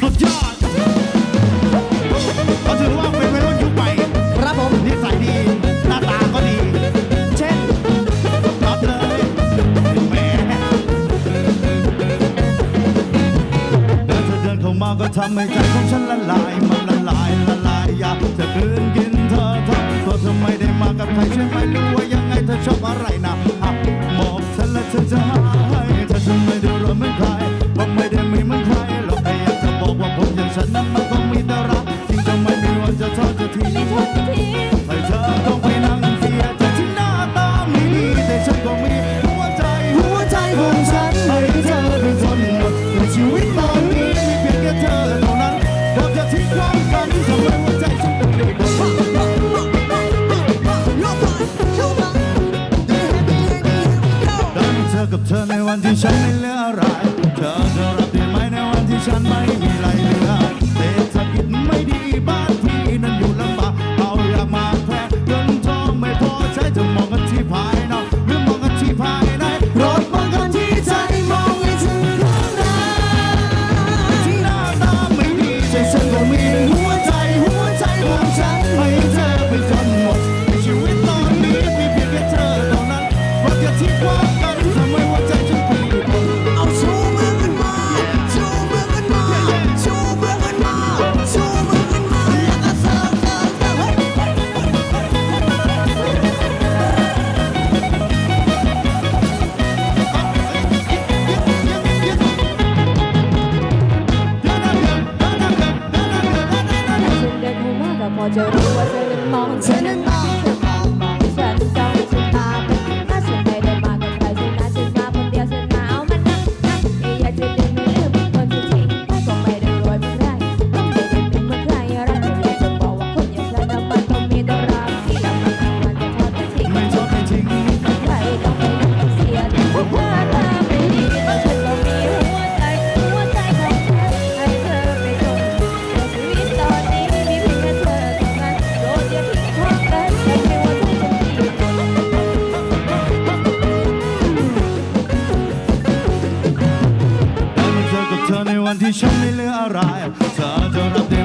สุดยอดเขาถือว่าเป็นวัยรุ่นยุคใหม่ครับผมนิสัยดี หน้าตาก็ดี เช่นน็อตเลยแหมเดินเธอเดินเข้ามาก็ทำให้ใจของฉันละลายมันละลายละลายอยากจะกินกินเธอทเธอเธอไม่ได้มากับใครใช่ไหมรู้ว่ายังไงเธอชอบอะไร วันที่ฉันไม่เหลืออะไรเธอจะ 넘어져 우리 것을 멈추는 너 เธอในวันที่ฉันไม่เหลืออะไร เธอจะรับได้